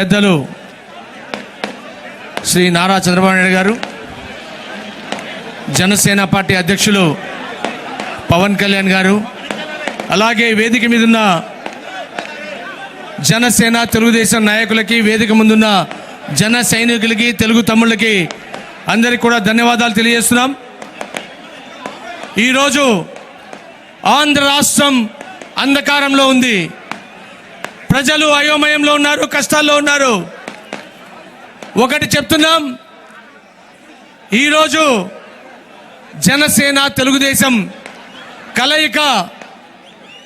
పెద్దలు శ్రీ నారా చంద్రబాబు నాయుడు గారు జనసేన పార్టీ అధ్యక్షులు పవన్ కళ్యాణ్ గారు అలాగే వేదిక మీదున్న జనసేన తెలుగుదేశం నాయకులకి వేదిక ముందున్న జన సైనికులకి తెలుగు తమ్ముళ్ళకి అందరికీ కూడా ధన్యవాదాలు తెలియజేస్తున్నాం. ఈరోజు ఆంధ్ర రాష్ట్రం అంధకారంలో ఉంది. ప్రజలు అయోమయంలో ఉన్నారు కష్టాల్లో ఉన్నారు. ఒకటి చెప్తున్నాం ఈరోజు జనసేన తెలుగుదేశం కలయిక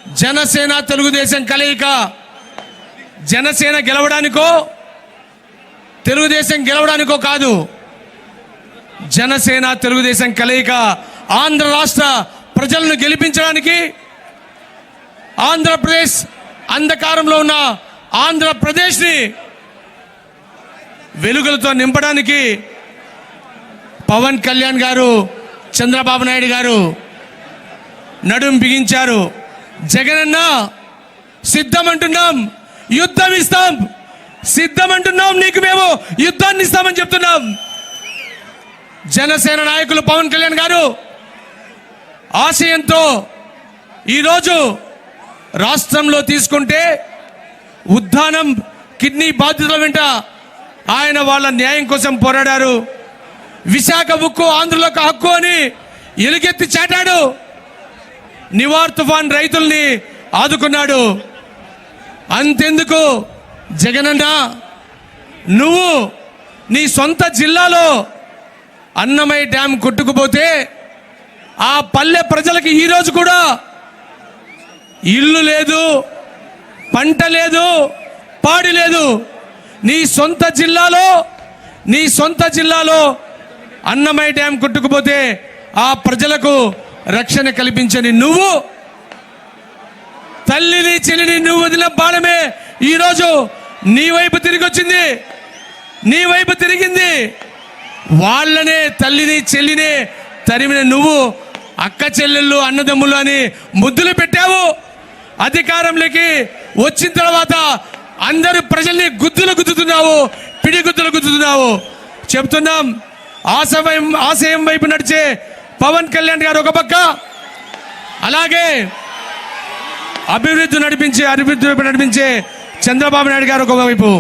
జనసేన తెలుగుదేశం కలయిక. జనసేన గెలవడానికో తెలుగుదేశం గెలవడానికో కాదు. జనసేన తెలుగుదేశం కలయిక ఆంధ్ర రాష్ట్ర ప్రజలను గెలిపించడానికి ఆంధ్రప్రదేశ్ అంధకారంలో ఉన్న ఆంధ్రప్రదేశ్ని వెలుగులతో నింపడానికి పవన్ కళ్యాణ్ గారు చంద్రబాబు నాయుడు గారు నడుం బిగించారు. జగనన్న సిద్ధం అంటున్నాం యుద్ధం ఇస్తాం సిద్ధం అంటున్నాం నీకు మేము యుద్ధాన్ని ఇస్తామని చెప్తున్నాం. జనసేన నాయకులు పవన్ కళ్యాణ్ గారు ఆశయంతో ఈరోజు రాష్ట్రంలో తీసుకుంటే ఉద్దానం కిడ్నీ బాధితుల వెంట ఆయన వాళ్ళ న్యాయం కోసం పోరాడారు. విశాఖ ఉక్కు ఆంధ్రులకు హక్కు అని ఎలుగెత్తి చాటాడు. నివార్ తుఫాన్ రైతుల్ని ఆదుకున్నాడు. అంతెందుకు జగనన్న? నువ్వు నీ సొంత జిల్లాలో అన్నమయ్య డ్యామ్ కొట్టుకుపోతే ఆ పల్లె ప్రజలకి ఈరోజు కూడా ఇల్లు లేదు పంట లేదు పాడి లేదు. నీ సొంత జిల్లాలో నీ సొంత జిల్లాలో అన్నమయ్య డ్యాం కొట్టుకుపోతే ఆ ప్రజలకు రక్షణ కల్పించని నువ్వు తల్లిని చెల్లిని నువ్వు వదిలిన బాణమే ఈరోజు నీ వైపు తిరిగి వచ్చింది నీ వైపు తిరిగింది. వాళ్ళనే తల్లిని చెల్లిని తరిమిన నువ్వు అక్క చెల్లెళ్ళు అన్నదమ్ములు అని ముద్దులు పెట్టావు. అధికారంలోకి వచ్చిన తర్వాత అందరు ప్రజల్ని గుద్దులు గుద్దుతున్నావు పిడి గుద్దులు గుద్దుతున్నావు. చెప్తున్నాం ఆశయం ఆశయం వైపు నడిచే పవన్ కళ్యాణ్ గారు ఒక పక్క. అలాగే అభివృద్ధి నడిపించే అభివృద్ధి వైపు నడిపించే చంద్రబాబు నాయుడు గారు ఒకవైపు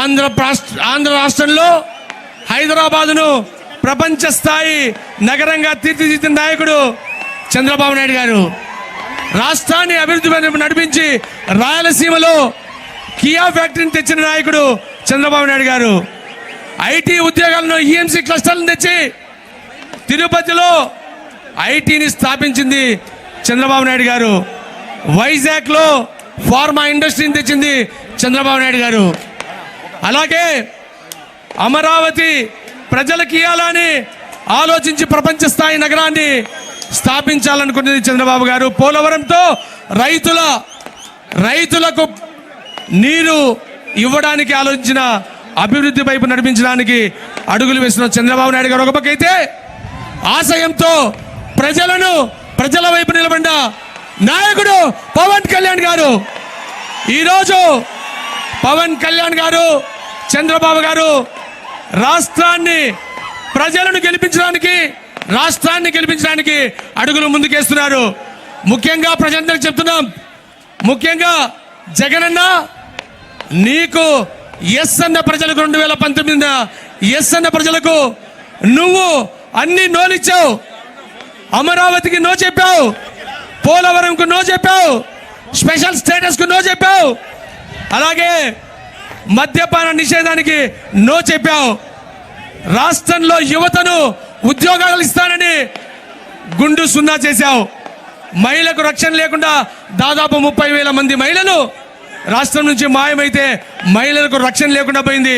ఆంధ్ర ఆంధ్ర రాష్ట్రంలో హైదరాబాదును ప్రపంచ స్థాయి నగరంగా తీర్చిదిద్దిన నాయకుడు చంద్రబాబు నాయుడు గారు. రాష్ట్రాన్ని అభివృద్ధి నడిపించి రాయలసీమలో కియా ఫ్యాక్టరీని తెచ్చిన నాయకుడు చంద్రబాబు నాయుడు గారు. ఐటీ ఉద్యోగాలను ఈఎంసీ క్లస్టర్లను తెచ్చి తిరుపతిలో ఐటీని స్థాపించింది చంద్రబాబు నాయుడు గారు. వైజాగ్లో ఫార్మా ఇండస్ట్రీని తెచ్చింది చంద్రబాబు నాయుడు గారు. అలాగే అమరావతి ప్రజలకి ఇవ్వాలని ఆలోచించి ప్రపంచ స్థాయి నగరాన్ని స్థాపించాలనుకున్నది చంద్రబాబు గారు. పోలవరంతో రైతుల రైతులకు నీరు ఇవ్వడానికి ఆలోచించిన అభివృద్ధి వైపు నడిపించడానికి అడుగులు వేసిన చంద్రబాబు నాయుడు గారు ఒక పక్కైతే అయితే ఆశయంతో ప్రజలను ప్రజల వైపు నిలబడిన నాయకుడు పవన్ కళ్యాణ్ గారు. ఈరోజు పవన్ కళ్యాణ్ గారు చంద్రబాబు గారు రాష్ట్రాన్ని ప్రజలను గెలిపించడానికి రాష్ట్రాన్ని గెలిపించడానికి అడుగులు ముందుకేస్తున్నారు. ముఖ్యంగా ప్రజలందరికీ చెప్తున్నాం. ముఖ్యంగా జగనన్న నీకు ఎస్ అన్న ప్రజలకు రెండు వేల పంతొమ్మిదిన ఎస్ అన్న ప్రజలకు నువ్వు అన్ని నోలిచ్చావు. అమరావతికి నో చెప్పావు. పోలవరంకు నో చెప్పావు. స్పెషల్ స్టేటస్కు నో చెప్పావు. అలాగే మద్యపాన నిషేధానికి నో చెప్పావు. రాష్ట్రంలో యువతను ఉద్యోగాలు ఇస్తానని గుండు సున్నా చేశావు. మహిళకు రక్షణ లేకుండా దాదాపు ముప్పై వేల మంది మహిళలు రాష్ట్రం నుంచి మాయమైతే మహిళలకు రక్షణ లేకుండా పోయింది.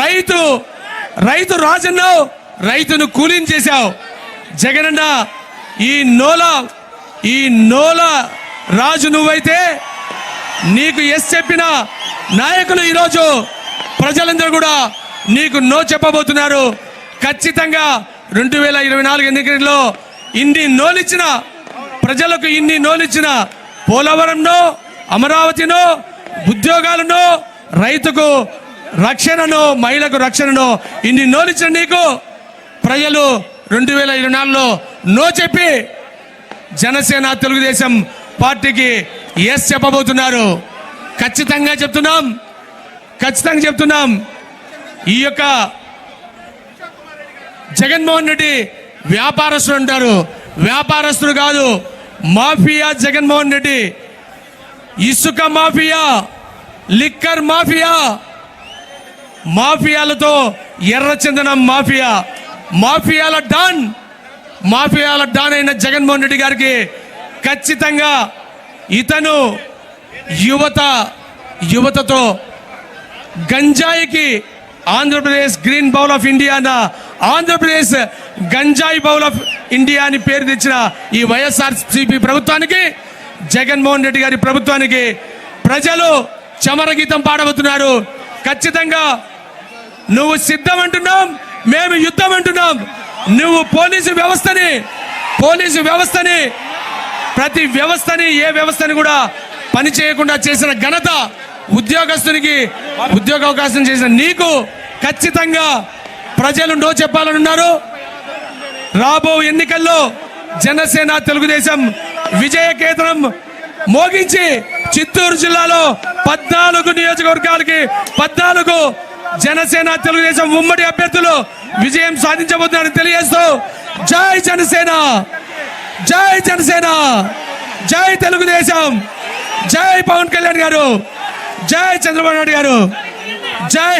రైతు రైతు రాజన్నావు రైతును కూలీని చేశావు. జగనన్న ఈ నోల ఈ నోల రాజు నువ్వైతే నీకు ఎస్ చెప్పిన నాయకులు ఈరోజు ప్రజలందరూ కూడా నీకు నో చెప్పబోతున్నారు. ఖచ్చితంగా రెండు వేల ఇరవై నాలుగు ఎన్నికల్లో ఇన్ని నోలిచ్చిన ప్రజలకు ఇన్ని నోలిచ్చిన పోలవరంలో అమరావతినో ఉద్యోగాలను రైతుకు రక్షణను మహిళకు రక్షణను ఇన్ని నోలిచ్చిన నీకు ప్రజలు రెండు వేల ఇరవై నాలుగులో నో చెప్పి జనసేన తెలుగుదేశం పార్టీకి ఎస్ చెప్పబోతున్నారు. ఖచ్చితంగా చెప్తున్నాం. ఖచ్చితంగా చెప్తున్నాం. ఈ యొక్క జగన్మోహన్ రెడ్డి వ్యాపారస్తుడు అంటారు. వ్యాపారస్తుడు కాదు మాఫియా జగన్మోహన్ రెడ్డి. ఇసుక మాఫియా లిక్కర్ మాఫియా. మాఫియాలతో ఎర్రచందనం మాఫియా. మాఫియాల డాన్ మాఫియాల డాన్ అయిన జగన్మోహన్ రెడ్డి గారికి ఖచ్చితంగా ఇతను యువత యువతతో గంజాయికి Andhra Pradesh green bowl of India అన్న ఆంధ్రప్రదేశ్ గంజాయి బౌల్ ఆఫ్ ఇండియా అని పేరు తెచ్చిన ఈ వైఎస్ఆర్ సిపి ప్రభుత్వానికి జగన్మోహన్ రెడ్డి గారి ప్రభుత్వానికి ప్రజలు చమరగీతం పాడబోతున్నారు. ఖచ్చితంగా నువ్వు సిద్ధం అంటున్నాం మేము యుద్ధం అంటున్నాం నువ్వు పోలీసు వ్యవస్థని పోలీసు వ్యవస్థని ప్రతి వ్యవస్థని ఏ వ్యవస్థని కూడా పని చేయకుండా చేసిన ఘనత ఉద్యోగస్తునికి ఉద్యోగ అవకాశం చేసిన నీకు ఖచ్చితంగా ప్రజలు నో చెప్పాలని ఉన్నారు. రాబో ఎన్నికల్లో జనసేన తెలుగుదేశం విజయకేతనం మోగించి చిత్తూరు జిల్లాలో పద్నాలుగు నియోజకవర్గాలకి పద్నాలుగు జనసేన తెలుగుదేశం ఉమ్మడి అభ్యర్థులు విజయం సాధించబోతున్నారని తెలియజేస్తూ జై జనసేన జై జనసేన జై తెలుగుదేశం జై పవన్ కళ్యాణ్ గారు జై చంద్రబాబు నాయుడు గారు జై